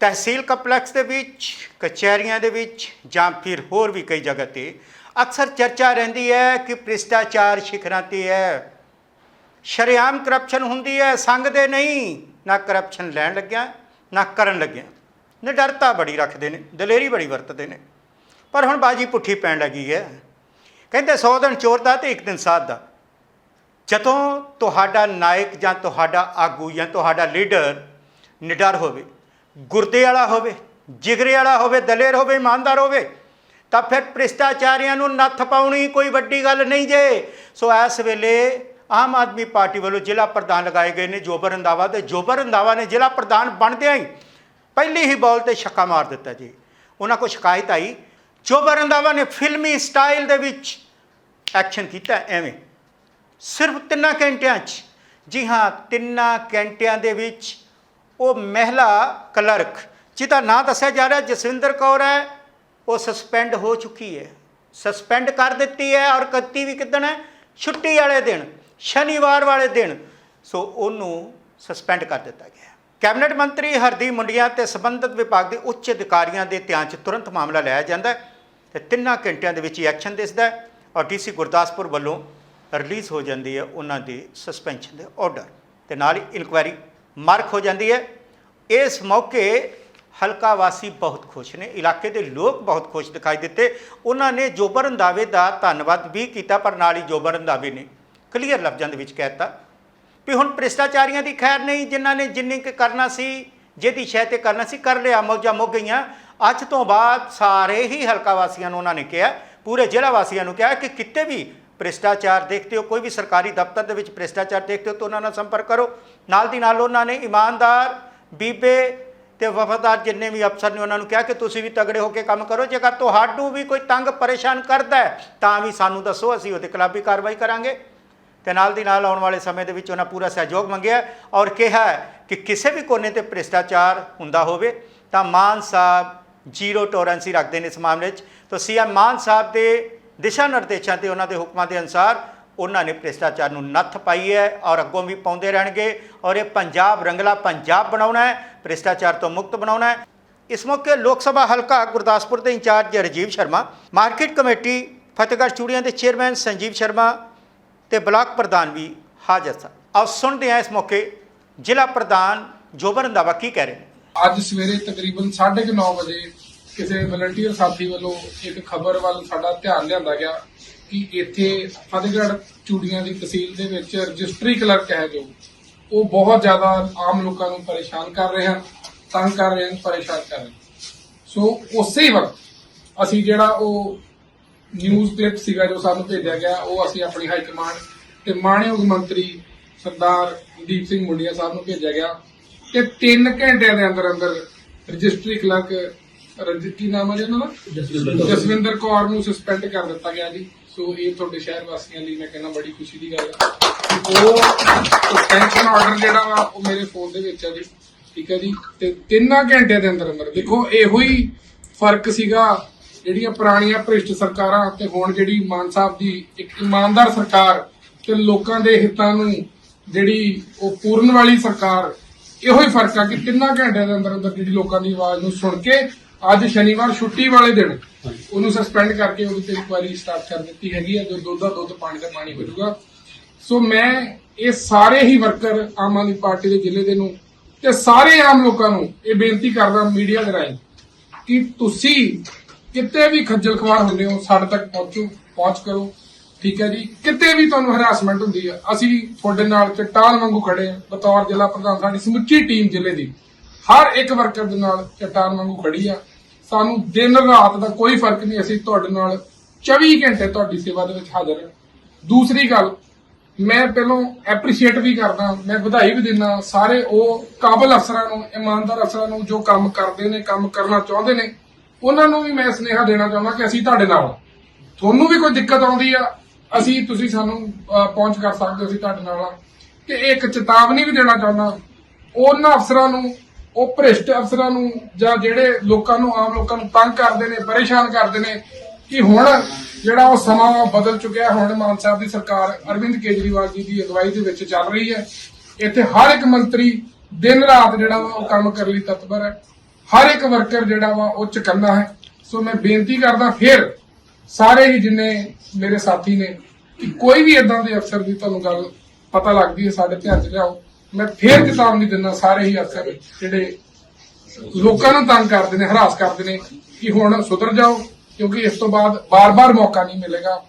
ਤਹਿਸੀਲ complex ਦੇ ਵਿੱਚ, ਕਚਹਿਰੀਆਂ ਦੇ ਵਿੱਚ, ਜਾਂ ਫਿਰ ਹੋਰ ਵੀ ਕਈ ਜਗ੍ਹਾ ਤੇ ਅਕਸਰ ਚਰਚਾ ਰਹਿੰਦੀ ਹੈ ਕਿ ਭ੍ਰਿਸ਼ਟਾਚਾਰ ਸ਼ਿਖਰਾਂ ਤੇ ਹੈ। ਸ਼ਰੇਆਮ ਕਰਪਸ਼ਨ ਹੁੰਦੀ ਹੈ ਸੰਗਦੇ ਨਹੀਂ, ਨਾ ਕਰਪਸ਼ਨ ਲੈਣ ਲੱਗਿਆ, ਨਾ ਕਰਨ ਲੱਗਿਆ। ਨਿਡਰਤਾ ਬੜੀ ਰੱਖਦੇ ਨੇ, ਦਲੇਰੀ ਬੜੀ ਵਰਤਦੇ ਨੇ। ਪਰ ਹੁਣ ਬਾਜੀ ਪੁੱਠੀ ਪੈਣ ਲੱਗੀ ਹੈ। ਕਹਿੰਦੇ 100 ਦਿਨ ਚੋਰ ਦਾ ਤੇ ਇੱਕ ਦਿਨ ਸਾਧ ਦਾ। ਜਦੋਂ ਤੁਹਾਡਾ ਨਾਇਕ ਜਾਂ ਤੁਹਾਡਾ ਆਗੂ ਜਾਂ ਤੁਹਾਡਾ ਲੀਡਰ ਨਿਡਰ ਹੋਵੇ ਗੁਰਦੇ ਵਾਲਾ ਹੋਵੇ, ਜਿਗਰੇ ਵਾਲਾ ਹੋਵੇ, ਦਲੇਰ ਹੋਵੇ, ਇਮਾਨਦਾਰ ਹੋਵੇ, ਤਾਂ ਫਿਰ ਭ੍ਰਿਸ਼ਟਾਚਾਰੀਆਂ ਨੂੰ ਨੱਥ ਪਾਉਣੀ ਕੋਈ ਵੱਡੀ ਗੱਲ ਨਹੀਂ ਜੇ। ਸੋ ਇਸ ਵੇਲੇ ਆਮ ਆਦਮੀ ਪਾਰਟੀ ਵੱਲੋਂ ਜ਼ਿਲ੍ਹਾ ਪ੍ਰਧਾਨ ਲਗਾਏ ਗਏ ਨੇ ਜੋਬਰ ਰੰਧਾਵਾ ਤੇ ਜੋਬਰ ਰੰਧਾਵਾ ਨੇ ਜ਼ਿਲ੍ਹਾ ਪ੍ਰਧਾਨ ਬਣਦਿਆਂ ਹੀ ਪਹਿਲੀ ਹੀ ਬੋਲ ਤੇ ਛੱਕਾ ਮਾਰ ਦਿੱਤਾ ਜੀ। ਉਹਨਾਂ ਕੋਲ ਸ਼ਿਕਾਇਤ ਆਈ। ਜੋਬਰ ਰੰਧਾਵਾ ਨੇ ਫਿਲਮੀ ਸਟਾਈਲ ਦੇ ਵਿੱਚ ਐਕਸ਼ਨ ਕੀਤਾ ਐਵੇਂ। ਸਿਰਫ ਤਿੰਨਾਂ ਘੰਟਿਆਂ 'ਚ। ਜੀ ਹਾਂ, ਤਿੰਨਾਂ ਘੰਟਿਆਂ ਦੇ ਵਿੱਚ ਉਹ ਮਹਿਲਾ ਕਲਰਕ, ਜਿਹਦਾ ਨਾਂ ਦੱਸਿਆ ਜਾ ਰਿਹਾ ਜਸਵਿੰਦਰ ਕੌਰ ਹੈ, ਉਹ ਸਸਪੈਂਡ ਹੋ ਚੁੱਕੀ ਹੈ। ਸਸਪੈਂਡ ਕਰ ਦਿੱਤੀ ਹੈ ਔਰ ਕੱਤੀ ਵੀ ਕਿਦਣ ਹੈ? ਛੁੱਟੀ ਵਾਲੇ ਦਿਨ, ਸ਼ਨੀਵਾਰ ਵਾਲੇ ਦਿਨ। ਸੋ ਉਹਨੂੰ ਸਸਪੈਂਡ ਕਰ ਦਿੱਤਾ ਗਿਆ ਕੈਬਨਿਟ ਮੰਤਰੀ ਹਰਦੀਪ ਮੁੰਡੀਆਂ ਤੇ ਸੰਬੰਧਿਤ ਵਿਭਾਗ ਦੇ ਉੱਚ ਅਧਿਕਾਰੀਆਂ ਦੇ ਧਿਆਨ 'ਚ ਤੁਰੰਤ ਮਾਮਲਾ ਲਿਆ ਜਾਂਦਾ ਹੈ ਤੇ ਤਿੰਨਾਂ ਘੰਟਿਆਂ ਦੇ ਵਿੱਚ ਹੀ ਐਕਸ਼ਨ ਦਿਸਦਾ ਹੈ ਔਰ ਡੀਸੀ ਗੁਰਦਾਸਪੁਰ ਵੱਲੋਂ ਰਿਲੀਜ਼ ਹੋ ਜਾਂਦੀ ਹੈ ਉਹਨਾਂ ਦੀ ਸਸਪੈਂਸ਼ਨ ਦੇ ਆਰਡਰ ਤੇ ਨਾਲ ਹੀ ਇਨਕੁਆਇਰੀ ਮਾਰਕ ਹੋ ਜਾਂਦੀ ਹੈ। ਇਸ ਮੌਕੇ ਹਲਕਾ ਵਾਸੀ ਬਹੁਤ ਖੁਸ਼ ਨੇ, ਇਲਾਕੇ ਦੇ ਲੋਕ ਬਹੁਤ ਖੁਸ਼ ਦਿਖਾਈ ਦਿੱਤੇ। ਉਹਨਾਂ ਨੇ ਜੋਬਰ ਰੰਧਾਵੇ ਦਾ ਧੰਨਵਾਦ ਵੀ ਕੀਤਾ, ਪਰ ਨਾਲ ਹੀ ਜੋਬਰ ਰੰਧਾਵੇ ਨੇ ਕਲੀਅਰ ਲਫ਼ਜ਼ਾਂ ਦੇ ਵਿੱਚ ਕਹਿਤਾ ਵੀ ਹੁਣ ਭ੍ਰਿਸ਼ਟਾਚਾਰੀਆਂ ਦੀ ਖੈਰ ਨਹੀਂ, ਜਿਨ੍ਹਾਂ ਨੇ ਜਿੰਨੀ ਕੁ ਕਰਨਾ ਸੀ, ਜਿਹਦੀ ਸ਼ਹਿ ਤੇ ਕਰਨਾ ਸੀ, ਕਰ ਲਿਆ, ਮੌਜਾਂ ਮੁੱਕ ਗਈਆਂ। ਅੱਜ ਤੋਂ ਬਾਅਦ ਸਾਰੇ ਹੀ ਹਲਕਾ ਵਾਸੀਆਂ ਨੂੰ ਉਹਨਾਂ ਨੇ ਕਿਹਾ, ਪੂਰੇ ਜ਼ਿਲ੍ਹਾ ਵਾਸੀਆਂ ਨੂੰ ਕਿਹਾ ਕਿ ਕਿਤੇ ਵੀ ਭ੍ਰਿਸ਼ਟਾਚਾਰ ਦੇਖਦੇ ਹੋ, ਕੋਈ ਵੀ ਸਰਕਾਰੀ ਦਫ਼ਤਰ ਦੇ ਵਿੱਚ ਭ੍ਰਿਸ਼ਟਾਚਾਰ ਦੇਖਦੇ ਹੋ, ਤਾਂ ਉਹਨਾਂ ਨਾਲ ਸੰਪਰਕ ਕਰੋ। ਨਾਲ ਦੀ ਨਾਲ ਉਹਨਾਂ ਨੇ ਇਮਾਨਦਾਰ ਬੀਬੇ ਤੇ ਵਫਾਦਾਰ ਜਿੰਨੇ ਵੀ ਅਫਸਰ ਨੇ ਉਹਨਾਂ ਨੂੰ ਕਿਹਾ ਕਿ ਤੁਸੀਂ ਵੀ ਤਗੜੇ ਹੋ ਕੇ ਕੰਮ ਕਰੋ, ਜੇਕਰ ਤੁਹਾਨੂੰ ਵੀ ਕੋਈ ਤੰਗ ਪਰੇਸ਼ਾਨ ਕਰਦਾ ਤਾਂ ਵੀ ਸਾਨੂੰ ਦੱਸੋ, ਅਸੀਂ ਉਹਦੇ ਖਿਲਾਫ ਵੀ ਕਾਰਵਾਈ ਕਰਾਂਗੇ। ਤੇ ਨਾਲ ਦੀ ਨਾਲ ਆਉਣ ਵਾਲੇ ਸਮੇਂ ਦੇ ਵਿੱਚ ਉਹਨਾਂ ਪੂਰਾ ਸਹਿਯੋਗ ਮੰਗਿਆ ਔਰ ਕਿਹਾ ਕਿ ਕਿਸੇ ਵੀ ਕੋਨੇ ਤੇ ਭ੍ਰਿਸ਼ਟਾਚਾਰ ਹੁੰਦਾ ਹੋਵੇ, ਤਾਂ ਮਾਨ ਸਾਹਿਬ ਜ਼ੀਰੋ ਟੋਲਰੈਂਸੀ ਰੱਖਦੇ ਨੇ ਇਸ ਮਾਮਲੇ 'ਚ। ਤਾਂ ਸੀਐਮ ਮਾਨ ਸਾਹਿਬ ਦੇ ਦਿਸ਼ਾ ਨਿਰਦੇਸ਼ਾਂ ਤੇ ਉਹਨਾਂ ਦੇ ਹੁਕਮਾਂ ਦੇ ਅਨੁਸਾਰ ਉਹਨਾਂ ਨੇ ਭ੍ਰਿਸ਼ਟਾਚਾਰ ਨੂੰ ਨੱਥ ਪਾਈ ਹੈ ਔਰ ਅੱਗੋਂ ਵੀ ਪਾਉਂਦੇ ਰਹਿਣਗੇ ਔਰ ਇਹ ਪੰਜਾਬ ਰੰਗਲਾ ਪੰਜਾਬ ਬਣਾਉਣਾ ਹੈ, ਭ੍ਰਿਸ਼ਟਾਚਾਰ ਤੋਂ ਮੁਕਤ ਬਣਾਉਣਾ ਹੈ। ਇਸ ਮੌਕੇ ਲੋਕ ਸਭਾ ਹਲਕਾ ਗੁਰਦਾਸਪੁਰ ਦੇ incharge Rajiv Sharma, market committee Fatehgarh Churian ਦੇ ਚੇਅਰਮੈਨ ਸੰਜੀਵ ਸ਼ਰਮਾ ਤੇ ਬਲਾਕ ਪ੍ਰਧਾਨ ਵੀ ਹਾਜ਼ਰ ਸਨ। ਆਓ ਸੁਣਦੇ ਹਾਂ ਇਸ ਮੌਕੇ ਜ਼ਿਲ੍ਹਾ ਪ੍ਰਧਾਨ ਜੋਬਰ ਰੰਧਾਵਾ ਕੀ ਕਹਿ ਰਹੇ ਨੇ। ਅੱਜ ਸਵੇਰੇ ਤਕਰੀਬਨ 9:30 ਵਜੇ ਕਿਸੇ ਵਲੰਟੀਅਰ ਸਾਥੀ ਵੱਲੋਂ ਇੱਕ ਖਬਰ ਵੱਲ ਸਾਡਾ ਧਿਆਨ ਲਿਆਂਦਾ ਗਿਆ ਕਿ ਇੱਥੇ ਫਤਿਹਗੜ੍ਹ ਚੂੜੀਆਂ ਦੀ ਤਹਿਸੀਲ ਦੇ ਵਿੱਚ ਰਜਿਸਟਰੀ ਕਲਰਕ ਹੈ ਜੋ ਉਹ ਬਹੁਤ ਜ਼ਿਆਦਾ ਆਮ ਲੋਕਾਂ ਨੂੰ ਪਰੇਸ਼ਾਨ ਕਰ ਰਹੇ ਹਨ, ਤੰਗ ਕਰ ਰਹੇ ਹਨ, ਪਰੇਸ਼ਾਨ ਕਰ ਰਹੇ ਸੋ ਉਸੇ ਹੀ ਵਕਤ ਅਸੀਂ ਜਿਹੜਾ ਉਹ ਨਿਊਜ਼ ਕਲਿੱਪ ਸੀਗਾ ਜੋ ਸਾਨੂੰ ਭੇਜਿਆ ਗਿਆ, ਉਹ ਅਸੀਂ ਆਪਣੀ ਹਾਈ ਕਮਾਂਡ ਤੇ ਮਾਣਯੋਗ ਮੰਤਰੀ ਸਰਦਾਰ ਦੀਪ ਸਿੰਘ ਮੁੰਡੀਆ ਸਾਹਿਬ ਨੂੰ ਭੇਜਿਆ ਗਿਆ ਤੇ 3 ਘੰਟਿਆਂ ਦੇ ਅੰਦਰ ਅੰਦਰ ਰਜਿਸਟਰੀ ਕਲਰਕ ਰਣਜੀਤ ਕੀ ਨਾਮ ਹੈ ਜੀ ਉਹਨਾਂ ਦਾ? ਜਸਵਿੰਦਰ ਕੌਰ। ਨੂੰ ਸਸਪੈਂਡ ਕਰ ਦਿੱਤਾ ਗਿਆ ਜੀ। ਸੋ ਇਹ ਤੁਹਾਡੇ ਸ਼ਹਿਰ ਵਾਸੀਆਂ ਲਈ ਮੈਂ ਕਹਿੰਦਾ ਬੜੀ ਖੁਸ਼ੀ ਦੀ ਗੱਲ ਹੈ ਉਹ ਸਸਪੈਂਸ਼ਨ ਆਰਡਰ ਜਿਹੜਾ ਵਾ ਉਹ ਮੇਰੇ ਫੋਨ ਦੇ ਵਿੱਚ ਹੈ ਜੀ। ਠੀਕ ਹੈ ਜੀ? ਤੇ ਤਿੰਨਾਂ ਘੰਟਿਆਂ ਦੇ ਅੰਦਰ ਅੰਦਰ ਦੇਖੋ ਇਹੋ ਹੀ ਫ਼ਰਕ ਸੀਗਾ ਜਿਹੜੀਆਂ ਪੁਰਾਣੀਆਂ ਭ੍ਰਿਸ਼ਟ ਸਰਕਾਰਾਂ ਤੇ ਹੁਣ ਜਿਹੜੀ ਮਾਨ ਸਾਹਿਬ ਦੀ ਇੱਕ ਇਮਾਨਦਾਰ ਸਰਕਾਰ ਤੇ ਲੋਕਾਂ ਦੇ ਹਿੱਤਾਂ ਨੂੰ ਜਿਹੜੀ ਉਹ ਪੂਰਨ ਵਾਲੀ ਸਰਕਾਰ ਇਹੋ ਹੀ ਫ਼ਰਕ ਆ ਕਿ ਤਿੰਨਾਂ ਘੰਟਿਆਂ ਦੇ ਅੰਦਰ ਅੰਦਰ ਜਿਹੜੀ ਲੋਕਾਂ ਦੀ ਆਵਾਜ਼ ਨੂੰ ਸੁਣ ਕੇ ਅੱਜ ਸ਼ਨੀਵਾਰ ਛੁੱਟੀ ਵਾਲੇ ਦਿਨ ਉਹਨੂੰ ਸਸਪੈਂਡ ਕਰਕੇ ਉਹਦੇ ਤੇ ਇਨਕੁਆਇਰੀ ਸਟਾਰਟ ਕਰ ਦਿੱਤੀ ਹੈਗੀ ਹੈ ਜੋ ਦੁੱਧ ਦਾ ਦੁੱਧ ਪਾਣੀ ਦਾ ਪਾਣੀ ਹੋ ਜਾਊਗਾ ਸੋ ਮੈਂ ਇਹ ਸਾਰੇ ਹੀ ਵਰਕਰ ਆਮ ਆਦਮੀ ਪਾਰਟੀ ਦੇ ਜ਼ਿਲ੍ਹੇ ਦੇ ਨੂੰ ਤੇ ਸਾਰੇ ਆਮ ਲੋਕਾਂ ਨੂੰ ਇਹ ਬੇਨਤੀ ਕਰਦਾ ਮੀਡੀਆ ਦੇ ਰਾਹੀਂ ਕਿ ਤੁਸੀਂ ਕਿਤੇ ਵੀ ਖੱਜਲ ਖਵਾਰ ਹੁੰਦੇ ਹੋ ਸਾਡੇ ਤੱਕ ਪਹੁੰਚੋ ਪਹੁੰਚ ਕਰੋ ਠੀਕ ਹੈ ਜੀ। ਕਿਤੇ ਵੀ ਤੁਹਾਨੂੰ ਹਰਾਸਮੈਂਟ ਹੁੰਦੀ ਹੈ ਅਸੀਂ ਤੁਹਾਡੇ ਨਾਲ ਚਟਾਨ ਵਾਂਗੂ ਖੜੇ ਹਾਂ ਬਤੌਰ ਜ਼ਿਲ੍ਹਾ ਪ੍ਰਧਾਨ ਸਾਡੀ ਸਮੁੱਚੀ ਟੀਮ ਜ਼ਿਲ੍ਹੇ ਦੀ ਹਰ ਇੱਕ ਵਰਕਰ ਦੇ ਨਾਲ ਚਟਾਨ ਵਾਂਗੂ ਖੜੀ ਆ। ਸਾਨੂੰ ਦਿਨ ਰਾਤ ਦਾ ਕੋਈ ਫ਼ਰਕ ਨਹੀਂ, ਅਸੀਂ ਤੁਹਾਡੇ ਨਾਲ 24 ਘੰਟੇ ਤੁਹਾਡੀ ਸੇਵਾ ਦੇ ਵਿੱਚ ਹਾਜ਼ਰ ਹਾਂ। ਦੂਸਰੀ ਗੱਲ, ਮੈਂ ਪਹਿਲਾਂ ਐਪਰੀਸ਼ੀਏਟ ਵੀ ਕਰਦਾ, ਮੈਂ ਵਧਾਈ ਵੀ ਦਿੰਦਾ, ਸਾਰੇ ਉਹ ਕਾਬਲ ਅਫਸਰਾਂ ਨੂੰ, ਇਮਾਨਦਾਰ ਅਫਸਰਾਂ ਨੂੰ ਜੋ ਕੰਮ ਕਰਦੇ ਨੇ, ਕੰਮ ਕਰਨਾ ਚਾਹੁੰਦੇ ਨੇ, ਉਹਨਾਂ ਨੂੰ ਵੀ ਮੈਂ ਸੁਨੇਹਾ ਦੇਣਾ ਚਾਹੁੰਦਾ ਕਿ ਅਸੀਂ ਤੁਹਾਡੇ ਨਾਲ ਤੁਹਾਨੂੰ ਵੀ ਕੋਈ ਦਿੱਕਤ ਆਉਂਦੀ ਆ, ਅਸੀਂ, ਤੁਸੀਂ ਸਾਨੂੰ ਪਹੁੰਚ ਕਰ ਸਕਦੇ ਹੋ, ਅਸੀਂ ਤੁਹਾਡੇ ਨਾਲ ਆ ਤੇ ਇੱਕ ਚੇਤਾਵਨੀ ਵੀ ਦੇਣਾ ਚਾਹੁੰਦਾ, ਉਹਨਾਂ ਅਫਸਰਾਂ ਨੂੰ ਉਹ ਭ੍ਰਿਸ਼ਟ ਅਫਸਰਾਂ ਨੂੰ ਜਾਂ ਜਿਹੜੇ ਲੋਕਾਂ ਨੂੰ, ਆਮ ਲੋਕਾਂ ਨੂੰ ਤੰਗ ਕਰਦੇ ਨੇ, ਪਰੇਸ਼ਾਨ ਕਰਦੇ ਨੇ ਕਿ ਹੁਣ ਜਿਹੜਾ ਉਹ ਸਮਾਂ ਵਾ ਬਦਲ ਚੁੱਕਿਆ ਹੁਣ ਮਾਨ ਸਾਹਿਬ ਦੀ ਸਰਕਾਰ ਅਰਵਿੰਦ ਕੇਜਰੀਵਾਲ ਜੀ ਦੀ ਅਗਵਾਈ ਦੇ ਵਿੱਚ ਚੱਲ ਰਹੀ ਹੈ। ਇੱਥੇ ਹਰ ਇੱਕ ਮੰਤਰੀ ਦਿਨ ਰਾਤ ਜਿਹੜਾ ਵਾ ਉਹ ਕੰਮ ਕਰਨ ਲਈ ਤਤਪਰ ਹੈ। ਹਰ ਇੱਕ ਵਰਕਰ ਜਿਹੜਾ ਵਾ ਉਹ ਚਕੰਨਾ ਹੈ। ਸੋ ਮੈਂ ਬੇਨਤੀ ਕਰਦਾ ਫਿਰ ਸਾਰੇ ਹੀ ਜਿੰਨੇ ਮੇਰੇ ਸਾਥੀ ਨੇ ਕਿ ਕੋਈ ਵੀ ਇਦਾਂ ਦੇ ਅਫਸਰ ਦੀ ਤੁਹਾਨੂੰ ਗੱਲ ਪਤਾ ਲੱਗਦੀ ਹੈ, ਸਾਡੇ ਧਿਆਨ 'ਚ ਲਿਆਓ। ਮੈਂ ਫੇਰ ਚੇਤਾਵਨੀ ਦਿੰਦਾ ਸਾਰੇ ਹੀ ਅਫਸਰ ਜਿਹੜੇ ਲੋਕਾਂ ਨੂੰ ਤੰਗ ਕਰਦੇ ਨੇ, ਹਰਾਸ ਕਰਦੇ ਨੇ ਕਿ ਹੁਣ ਸੁਧਰ ਜਾਓ, ਕਿਉਂਕਿ ਇਸ ਤੋਂ ਬਾਅਦ ਬਾਰ-ਬਾਰ ਮੌਕਾ ਨਹੀਂ ਮਿਲੇਗਾ।